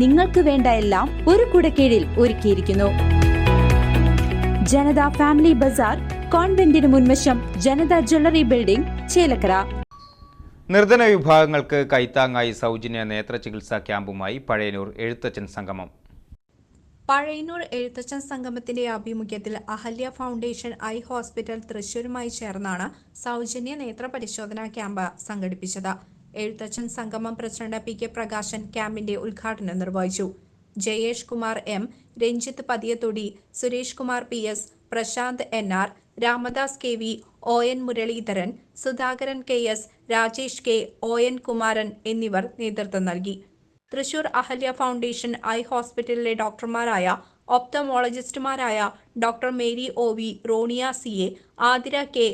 നിങ്ങൾക്ക് വേണ്ട എല്ലാം ഒരു കുടക്കീഴിൽ ഒരുക്കിയിരിക്കുന്നു. ജനത ഫാമിലി ബസാർ കോൺവെന്റിന് മുൻവശം ജനത ജ്വല്ലറി ബിൽഡിംഗ് ചേലക്കര. നിർധന വിഭാഗങ്ങൾക്ക് കൈത്താങ്ങായി സൗജന്യ നേത്ര ചികിത്സാ ക്യാമ്പുമായി പഴയനൂർ എഴുത്തച്ഛൻ സംഗമം. പഴയന്നൂർ എഴുത്തച്ഛൻ സംഗമത്തിന്റെ ആഭിമുഖ്യത്തിൽ അഹല്യ ഫൗണ്ടേഷൻ ഐ ഹോസ്പിറ്റൽ തൃശൂരുമായി ചേർന്നാണ് സൗജന്യ നേത്ര പരിശോധനാ ക്യാമ്പ് സംഘടിപ്പിച്ചത്. എഴുത്തച്ഛൻ സംഗമം പ്രസിഡന്റ് പി കെ പ്രകാശൻ ക്യാമ്പിന്റെ ഉദ്ഘാടനം നിർവഹിച്ചു. Jayesh Kumar M Ranjith Pathiyathodi Suresh Kumar P S Prashanth N R Ramadas K V O N Muraleedharan Sudhakaran K S Rajesh K O N Kumaran എന്നിവർ നേതൃത്വം നൽകി. തൃശൂർ അഹല്യ ഫൗണ്ടേഷൻ ഐ ഹോസ്പിറ്റലിലെ ഡോക്ടർമാരായ ഒപ്തമോളജിസ്റ്റുമാരായ doctor Mary O V Ronia C A Athira K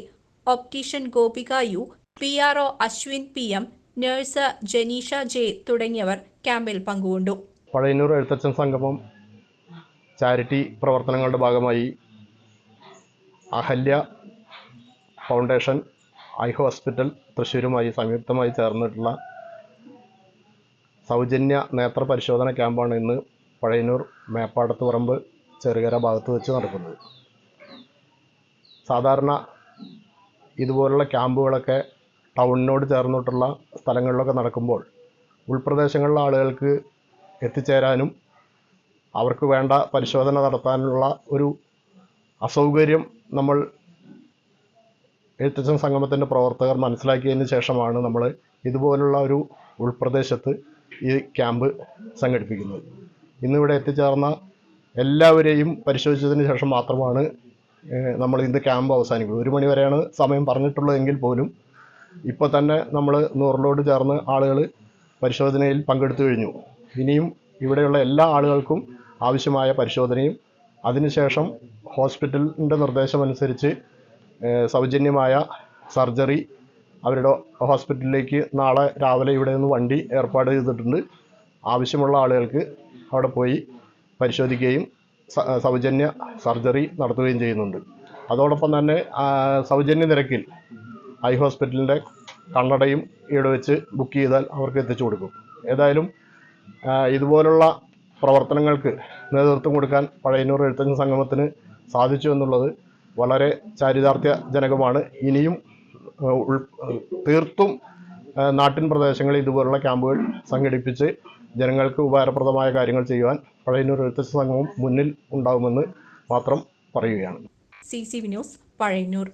optician Gopika U P R O Ashwin P M nurse Janeesha J തുടങ്ങിയവർ ക്യാമ്പിൽ പങ്കുകൊണ്ടു. പഴയന്നൂർ എഴുത്തച്ഛൻ സംഗമം charity പ്രവർത്തനങ്ങളുടെ ഭാഗമായി അഹല്യ ഫൗണ്ടേഷൻ ഐ ഹോസ്പിറ്റൽ തൃശ്ശൂരുമായി സംയുക്തമായി ചേർന്നിട്ടുള്ള സൗജന്യ നേത്ര പരിശോധന ക്യാമ്പാണ് ഇന്ന് പഴയന്നൂർ മേപ്പാടത്ത് പറമ്പ് ചെറുകര ഭാഗത്ത് വെച്ച് നടക്കുന്നത്. സാധാരണ ഇതുപോലുള്ള ക്യാമ്പുകളൊക്കെ ടൗണിനോട് ചേർന്നിട്ടുള്ള സ്ഥലങ്ങളിലൊക്കെ നടക്കുമ്പോൾ ഉൾപ്രദേശങ്ങളിലെ ആളുകൾക്ക് എത്തിച്ചേരാനും അവർക്ക് വേണ്ട പരിശോധന നടത്താനുള്ള ഒരു അസൗകര്യം നമ്മൾ എഴുത്തച്ഛൻ സംഗമത്തിന്റെ പ്രവർത്തകർ മനസ്സിലാക്കിയതിന് ശേഷമാണ് നമ്മൾ ഇതുപോലുള്ള ഒരു ഉൾപ്രദേശത്ത് ഈ ക്യാമ്പ് സംഘടിപ്പിക്കുന്നത്. ഇന്നിവിടെ എത്തിച്ചേർന്ന എല്ലാവരെയും പരിശോധിച്ചതിന് ശേഷം മാത്രമാണ് നമ്മൾ ഇന്ന് ക്യാമ്പ് അവസാനിക്കുന്നത്. ഒരു മണി വരെയാണ് സമയം പറഞ്ഞിട്ടുള്ളതെങ്കിൽ പോലും ഇപ്പോൾ തന്നെ നമ്മൾ നൂറിലോട് ചേർന്ന് ആളുകൾ പരിശോധനയിൽ പങ്കെടുത്തു കഴിഞ്ഞു. ഇനിയും ഇവിടെയുള്ള എല്ലാ ആളുകൾക്കും ആവശ്യമായ പരിശോധനയും അതിനുശേഷം ഹോസ്പിറ്റലിന്റെ നിർദ്ദേശമനുസരിച്ച് സൗജന്യമായ സർജറി അവരുടെ ഹോസ്പിറ്റലിലേക്ക് നാളെ രാവിലെ ഇവിടെ നിന്ന് വണ്ടി ഏർപ്പാട് ചെയ്തിട്ടുണ്ട്. ആവശ്യമുള്ള ആളുകൾക്ക് അവിടെ പോയി പരിശോധിക്കുകയും സൗജന്യ സർജറി നടത്തുകയും ചെയ്യുന്നുണ്ട്. അതോടൊപ്പം തന്നെ സൗജന്യ നിരക്കിൽ ഐ ഹോസ്പിറ്റലിന്റെ കണ്ണടയും ഇവിടെ വെച്ച് ബുക്ക് ചെയ്താൽ അവർക്ക് എത്തിച്ചു കൊടുക്കും. ഏതായാലും ഇതുപോലുള്ള പ്രവർത്തനങ്ങൾക്ക് നേതൃത്വം കൊടുക്കാൻ പഴയന്നൂർ എഴുത്തച്ഛൻ സംഗമത്തിന് സാധിച്ചു എന്നുള്ളത് വളരെ ചാരിതാർത്ഥ്യജനകമാണ്. ഇനിയും തീർത്തും നാട്ടിൻ പ്രദേശങ്ങളിൽ ഇതുപോലുള്ള ക്യാമ്പുകൾ സംഘടിപ്പിച്ച് ജനങ്ങൾക്ക് ഉപകാരപ്രദമായ കാര്യങ്ങൾ ചെയ്യുവാൻ പഴയന്നൂർ എഴുത്തച്ഛൻ സംഗമം മുന്നിൽ ഉണ്ടാകുമെന്ന് മാത്രം പറയുകയാണ്. C C V news Pazhayannur.